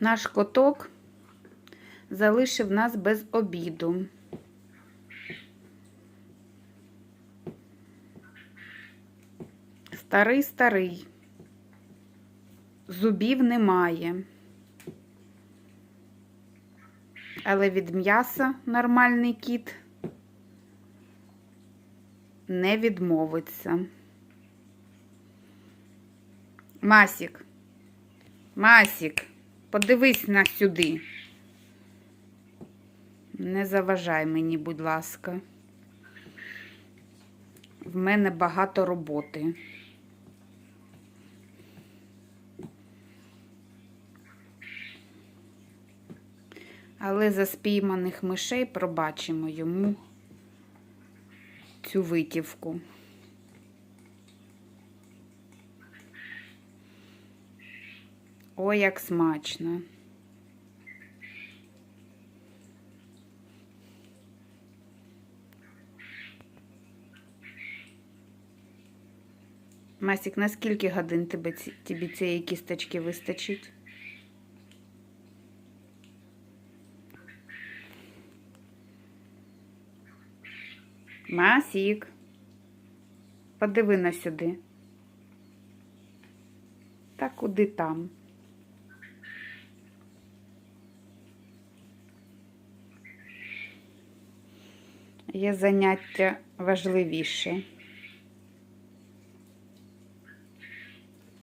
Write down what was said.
Наш коток залишив нас без обіду. Старий старий. Зубів немає. Але від м'яса нормальний кіт не відмовиться. Масік. Масік, подивись на сюди. Не заважай мені, будь ласка. В мене багато роботи. Але за спійманих мишей пробачимо йому цю витівку. Ой, як смачно. Масік, на скільки годин тобі цієї кісточки вистачить? Масік, подиви на сюди. Та куди там? Є заняття важливіше.